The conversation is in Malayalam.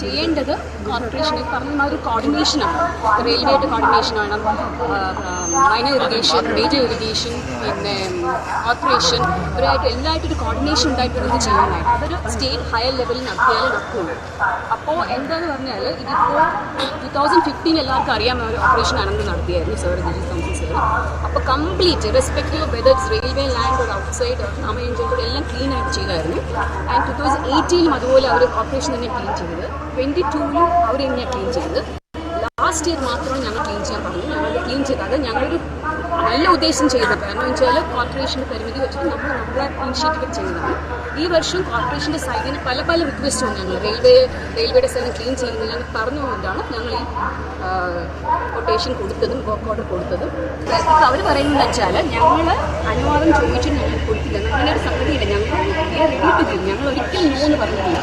ചെയ്യേണ്ടത് കോർപ്പറേഷനിൽ പറഞ്ഞ ഒരു കോർഡിനേഷനാണ് റെയിൽവേയുടെ കോർഡിനേഷൻ വേണം മൈനർ ഇറിഗേഷൻ മേജർ ഇറിഗേഷൻ പിന്നെ കോർപ്പറേഷൻ ഇവരായിട്ട് എല്ലായിട്ടും ഒരു കോർഡിനേഷൻ ഉണ്ടായിട്ട് ഇത് ചെയ്യാനായിട്ട് അതൊരു സ്റ്റേറ്റ് ഹയർ ലെവലിൽ നടത്തിയാലേ നടക്കുകയുള്ളൂ അപ്പോൾ എന്താന്ന് പറഞ്ഞാൽ ഇതിപ്പോൾ ടു തൗസൻഡ് ഫിഫ്റ്റീൻ എല്ലാവർക്കും അറിയാം ഒരു ഓപ്പറേഷൻ അനന്ത് നടത്തിയായിരുന്നു സർ ദിലീപ് കൗൺസിൽ സാർ അപ്പോൾ complete respective whether railway land ഒരു ഔട്ട്സൈഡ് അമയഞ്ചോട് എല്ലാം ക്ലീൻ ആയിട്ട് ചെയ്തായിരുന്നു. ആൻഡ് ടു തൗസൻഡ് എയ്റ്റീനിലും അതുപോലെ അവർ ഓപ്പറേഷൻ തന്നെ ക്ലീൻ ചെയ്തത്. ട്വന്റി ടൂവിലും അവർ തന്നെയാണ് ക്ലീൻ ചെയ്തത് ലാസ്റ്റ് ഇയർ മാത്രം ഞങ്ങൾ ക്ലീൻ ചെയ്യാൻ പറഞ്ഞു ഞങ്ങൾ ക്ലീൻ ചെയ്ത് അത് ഞങ്ങളൊരു നല്ല ഉദ്ദേശം ചെയ്തത് കാരണം വെച്ചാൽ കോർപ്പറേഷന്റെ പരിമിതി വെച്ചിട്ട് നമ്മൾ നമ്മുടെ ഇനിഷ്യേറ്റീവ് ചെയ്യുന്നതാണ് ഈ വർഷം കോർപ്പറേഷന്റെ സൈഡിൽ പല പല റിക്വസ്റ്റും ഞങ്ങൾ റെയിൽവേ റെയിൽവേയുടെ സ്ഥലം ക്ലീൻ ചെയ്യുന്നില്ല എന്ന് പറഞ്ഞുകൊണ്ടാണ് ഞങ്ങൾ ഈ കൊട്ടേഷൻ കൊടുത്തതും വർക്ക് ഓർഡർ കൊടുത്തതും. അപ്പോൾ അവർ പറയുന്നത് വെച്ചാൽ ഞങ്ങൾ അനുവാദം ചോദിച്ചിട്ട് ഞങ്ങൾ കൊടുത്തില്ല. അങ്ങനെ ഒരു സംഗതിയില്ല ഞങ്ങൾ ഞങ്ങൾ ഒരിക്കലും നോ എന്ന് പറഞ്ഞിട്ടില്ല.